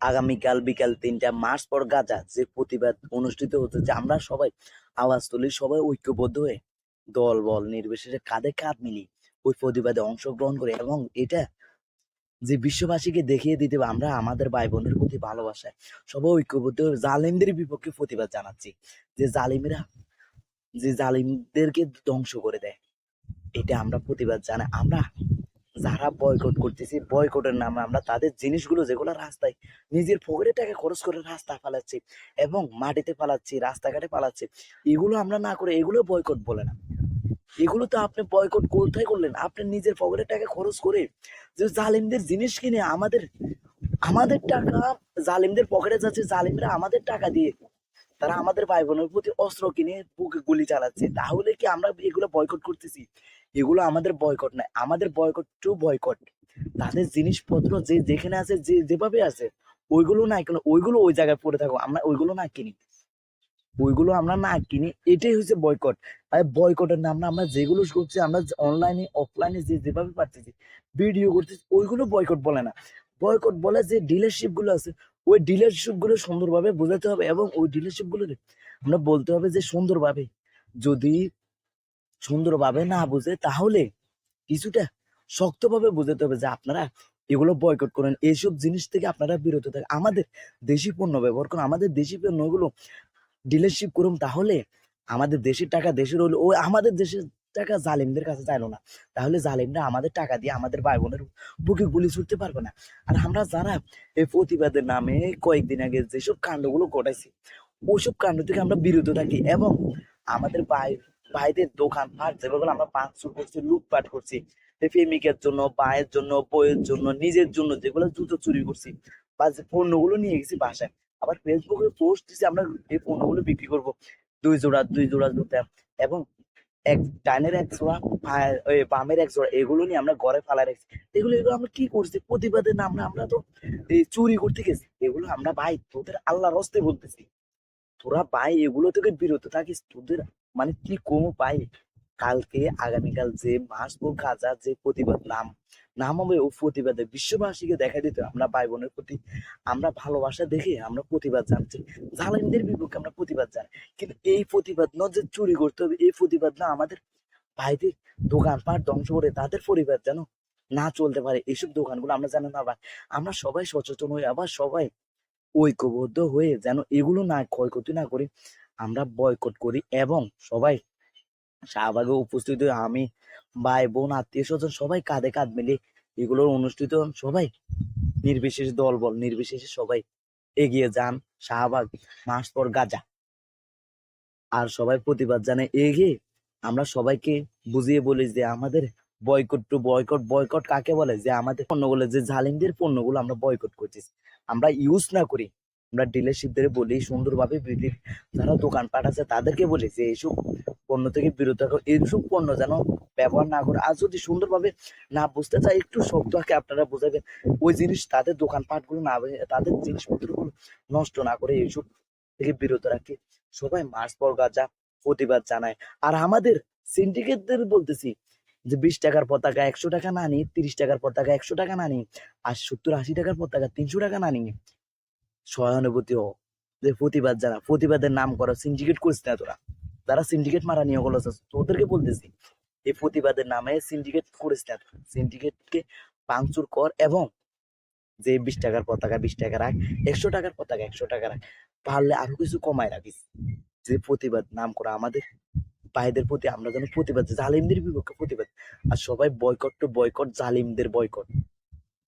আগামীকাল বিকাল তিনটা, মাস পর গাজা, যে প্রতিবাদ অনুষ্ঠিত হচ্ছে। যে আমরা সবাই আওয়াজ তুলি, সবাই ঐক্যবদ্ধ হয়ে দল, বল, নির্বিশেষে কাঁধে কাঁধ মিলিয়ে ওই প্রতিবাদে অংশগ্রহণ করে এবং এটা যে বিশ্ববাসীকে দেখিয়ে দিতে আমরা আমাদের ভাই বোনের প্রতি ভালোবাসায় সবাই ঐক্যবদ্ধ জালিমদের বিপক্ষে প্রতিবাদ জানাচ্ছি। যে জালিমরা, যে জালিমদেরকে ধ্বংস করে দেয়, এটা আমরা প্রতিবাদ জানাই। আমরা যারা বয়কট করতেছি বয়কটের নামে আমরা তাদের জিনিসগুলো যেগুলো রাস্তায় নিজের পকেটে টাকা খরচ করে রাস্তা ফালাচ্ছি এবং মাটিতে ফালাচ্ছি, রাস্তাঘাটে ফালাচ্ছি, এগুলো আমরা না করে এগুলো বয়কট বলে না। এগুলো তো আপনি বয়কট কোথায় করলেন? আপনি নিজের পকেটে টাকা খরচ করে যে জালিমদের জিনিস কিনে আমাদের আমাদের টাকা জালিমদের পকেটে যাচ্ছে, জালিমরা আমাদের টাকা দিয়ে তারা আমাদের ভাই বোনের প্রতি অস্ত্র কিনে বুকে গুলি চালাচ্ছে। তাহলে কি আমরা এগুলো বয়কট করতেছি? এগুলো আমাদের বয়কট নয়, আমাদের বয়কট টু বয়কট তাদের জিনিসপত্র যে যেখানে আছে, যে যেভাবে আছে, ওইগুলো না কেন, ওইগুলো ওই জায়গায় পড়ে থাকো আমরা ওইগুলো না কিনি। ওইগুলো আমরা না কিনি, এটাই হচ্ছে বয়কট আর বয়কটের নাম না, আমরা যেগুলো করছি আমরা অনলাইনে অফলাইনে যে যেভাবে পারতেছি ভিডিও করতেছি, ওইগুলো বয়কট বলে না। বয়কট বলে যে ডিলারশিপগুলো আছে, ওই ডিলারশিপগুলো সুন্দরভাবে বোঝাতে হবে এবং ওই ডিলারশিপগুলো আমরা বলতে হবে যে সুন্দরভাবে। যদি সুন্দরভাবে না বুঝে তাহলে কিছুটা শক্তভাবে বোঝাতে হবে যে আপনারা এগুলো বয়কট করেন। এইসব জিনিস থেকে আপনারা বিরত থাকেন। আমাদের দেশি পণ্য ব্যবহার করুন, আমাদের দেশি পণ্যগুলো ডিলারশিপ করুন, তাহলে আমাদের দেশের টাকা দেশের হলো ও আমাদের দেশের টাকা জালিমদের কাছে চাইলো না। তাহলে জালিমরা আমাদের টাকা দিয়ে আমাদের ভাই বোনের বুকে গুলি ছুটতে পারবে না। আর আমরা যারা এই প্রতিবাদের নামে কয়েকদিন আগে যেসব কাণ্ডগুলো ঘটাইছি, ওইসব কাণ্ড থেকে আমরা বিরত থাকি এবং আমাদের ভাই ভাইদের দোকান পাট যেগুলো আমরা পাঁচ পাঁচশো করছি, লুটপাট করছি। প্রেমিকের জন্য, ভাইয়ের জন্য বইয়ের জন্য, নিজের জন্য যেগুলো জুতো চুরি করছি, বা যে পণ্যগুলো নিয়ে গেছি বাসায়। আবার ফেসবুকে পোস্ট দিছি, আমরা এই পণ্যগুলো বিক্রি করব। দুই জোড়া দুই জোড়া জুতা, এবং এক ডাইনের এক জোড়া বামের এক জোড়া, এগুলো নিয়ে আমরা ঘরে ফালা রাখছি। এগুলো এগুলো আমরা কি করছি? প্রতিবাদের নাম না, আমরা তো এই চুরি করতে গেছি। এগুলো আমরা ভাই, তোদের আল্লাহর হস্তে বলতেছি। তোরা ভাই, এগুলো থেকে বিরত থাকিস, তোদের মানে কি কম পাই কালকে, আগামীকাল যে মাসপুর গাজা যে প্রতিবাদ, নাম নাম হবে ও প্রতিবাদে। বিশ্ববাসীকে দেখা দিতে আমরা ভাই বোনের প্রতি। আমরা ভালোবাসা দেখে আমরা প্রতিবাদ জানছি। জালিমদের বিপক্ষে আমরা প্রতিবাদ জানাই কিন্তু এই প্রতিবাদ না যে চুরি করতে হবে, এই প্রতিবাদ না আমাদের ভাইদের দোকানপাট ধ্বংস করে তাদের পরিবার যেন না চলতে পারে। এইসব দোকানগুলো আমরা জানি না ভাই। আমরা সবাই সচেতন হই আবার সবাই ঐক্যবদ্ধ হয়ে যেন এগুলো না ক্ষয়ক্ষতি না করি। আমরা বয়কট করি এবং সবাই শাহবাগে উপস্থিত হয়ে আমি, ভাই, বোন, আত্মীয় স্বজন সবাই কাঁধে কাঁধ মিলে এগুলোর অনুষ্ঠিত সবাই নির্বিশেষে দল বল নির্বিশেষে সবাই এগিয়ে যান শাহবাগ মাস পর গাজা। আর সবাই প্রতিবাদ জানে এগিয়ে আমরা সবাইকে বুঝিয়ে বলি যে আমাদের বয়কট টু বয়কট বয়কট কাকে বলে? যে আমাদের পণ্যগুলো, যে জালিমদের পণ্যগুলো আমরা বয়কট করছি আমরা ইউজ না করি। আমরা ডিলারশিপদের বলি, সুন্দরভাবে বিক্রি যারা দোকানপাট আছে, তাদেরকে বলি যে এইসব পণ্য থেকে বিরত থাকো, এইসব পণ্য যেন ব্যবহার না করে। আর যদি সুন্দরভাবে না বুঝতে চাই একটু শক্ত আঁকে আপনারা বোঝাবেন, ওই জিনিস তাদের দোকানপাটগুলো না তাদের জিনিসপত্রগুলো নষ্ট না করে এইসব থেকে বিরত রাখে। সবাই মাস পর গাজা প্রতিবাদ জানায়। আর আমাদের সিন্ডিকেটদের বলতেছি যে বিশ টাকার পতাকা একশো টাকা না নিয়ে, তিরিশ টাকার পতাকা একশো টাকা না নিয়ে, আর সত্তর আশি টাকার পতাকা তিনশো টাকা না নিয়ে সহানুভূতি ও যে প্রতিবাদ যারা, প্রতিবাদের নাম করা সিন্ডিকেট করিস না তোরা। যারা সিন্ডিকেট মারা নিয়ে গেল তোদেরকে বলতেছি, এই প্রতিবাদের নামে সিন্ডিকেট করিস না সিন্ডিকেটকে পাংচুর কর এবং যে বিশ টাকার পতাকা, বিশ টাকা রাখ, একশো টাকার পতাকা, একশো টাকা রাখ, পারলে আরও কিছু কমায় রাখিস। যে প্রতিবাদ নাম করা আমাদের, ভাইদের প্রতি আমরা যেন প্রতিবাদ, জালিমদের বিপক্ষে প্রতিবাদ। আর সবাই বয়কট টু বয়কট, জালিমদের বয়কট।